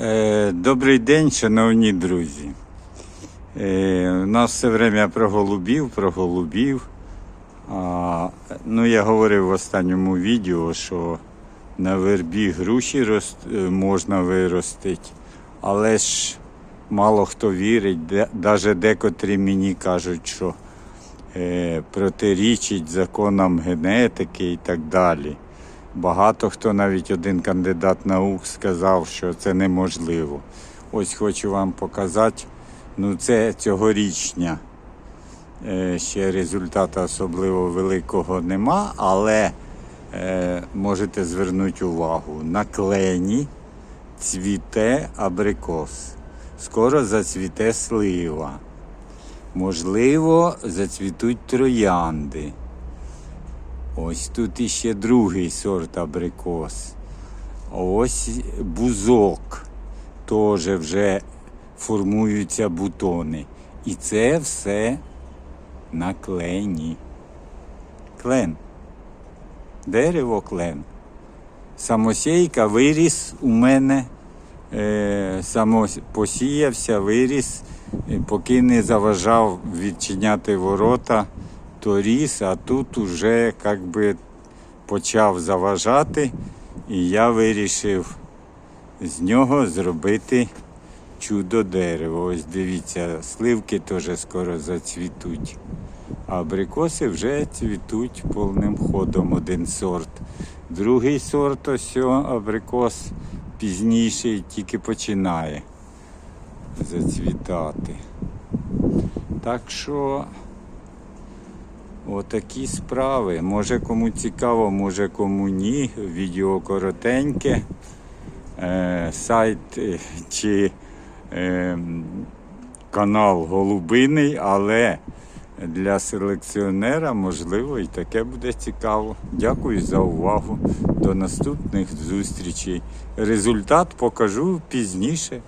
Е, Добрий день, шановні друзі. Е, У нас все время про голубів, про голубів. Ну, я говорив в останньому відео, що на вербі груші рост, е, можна виростити, але ж мало хто вірить, навіть декотрі мені кажуть, що протирічить законам генетики і так далі. Багато хто, навіть один кандидат наук, сказав, що це неможливо. Ось хочу вам показати. Ну, це цьогорічня. Е, Ще результату особливо великого нема, але е, можете звернути увагу. На клені цвіте абрикос. Скоро зацвіте слива. Можливо, зацвітуть троянди. Ось тут іще другий сорт абрикос. Ось бузок. Теж вже формуються бутони. І це все на клені. Клен. Дерево клен. Самосійка виріс у мене, е, самопосіявся, виріс, е, поки не заважав відчиняти ворота, то ріс, а тут уже як би почав заважати, і я вирішив з нього зробити чудо дерево. Ось дивіться, сливки теж скоро зацвітуть. А абрикоси вже цвітуть повним ходом один сорт. Другий сорт, ось абрикос пізніший тільки починає зацвітати. Так що отакі справи. Може кому цікаво, може кому ні. Відео коротеньке. Е, сайт е, чи е, канал голубиний, але для селекціонера, можливо, і таке буде цікаво. Дякую за увагу. До наступних зустрічей. Результат покажу пізніше.